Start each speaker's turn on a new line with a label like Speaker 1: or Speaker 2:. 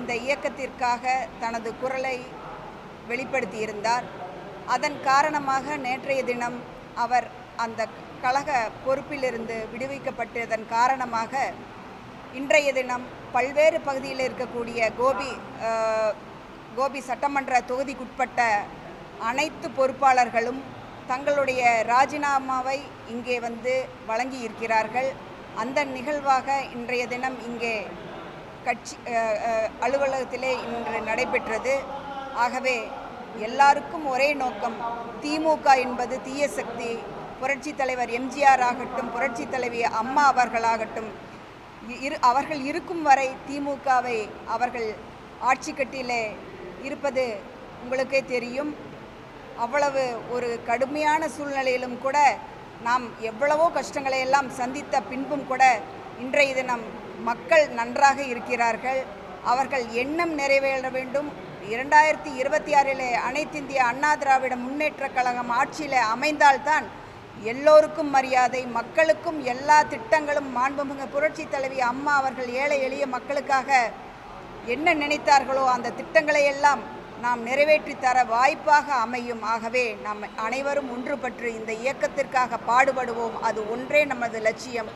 Speaker 1: இந்த இயக்கத்திற்காக தனது குரலை வெளிப்படுத்தியிருந்தார். அதன் காரணமாக நேற்றைய தினம் அவர் அந்த கழக பொறுப்பிலிருந்து விடுவிக்கப்பட்டதன் காரணமாக இன்றைய தினம் பல்வேறு பகுதியில் இருக்கக்கூடிய கோபி கோபி சட்டமன்ற தொகுதிக்குட்பட்ட அனைத்து பொறுப்பாளர்களும் தங்களுடைய ராஜினாமாவை இங்கே வந்து வழங்கி இருக்கிறார்கள் அந்த நிகழ்வாக இன்றைய தினம் இங்கே கட்சி அலுவலகத்திலே இன்று நடைபெற்றது. ஆகவே எல்லாருக்கும் ஒரே நோக்கம் திமுக என்பது தீய சக்தி. புரட்சி தலைவர் எம்ஜிஆர் ஆகட்டும் புரட்சி தலைவி அம்மா அவர்களாகட்டும் இரு அவர்கள் இருக்கும் வரை திமுகவை அவர்கள் ஆட்சி கட்டிலே இருப்பது உங்களுக்கே தெரியும். அவ்வளவு ஒரு கடுமையான சூழ்நிலையிலும் கூட நாம் எவ்வளவோ கஷ்டங்களை எல்லாம் சந்தித்த பின்பும் கூட இன்றைய தினம் மக்கள் நன்றாக இருக்கிறார்கள். அவர்கள் எண்ணம் நிறைவேற வேண்டும். இரண்டாயிரத்தி இருபத்தி ஆறிலே அனைத்திந்திய அண்ணா திராவிட முன்னேற்ற கழகம் ஆட்சியில் அமைந்தால்தான் எல்லோருக்கும் மரியாதை மக்களுக்கும் எல்லா திட்டங்களும் மாண்புமிகு புரட்சி தலைவி அம்மா அவர்கள் ஏழை எளிய மக்களுக்காக என்ன நினைத்தார்களோ அந்த திட்டங்களை எல்லாம் நாம் நிறைவேற்றி தர வாய்ப்பாக அமையும். ஆகவே நாம் அனைவரும் ஒன்றுபட்டு இந்த இயக்கத்திற்காக பாடுபடுவோம். அது ஒன்றே நமது லட்சியம்.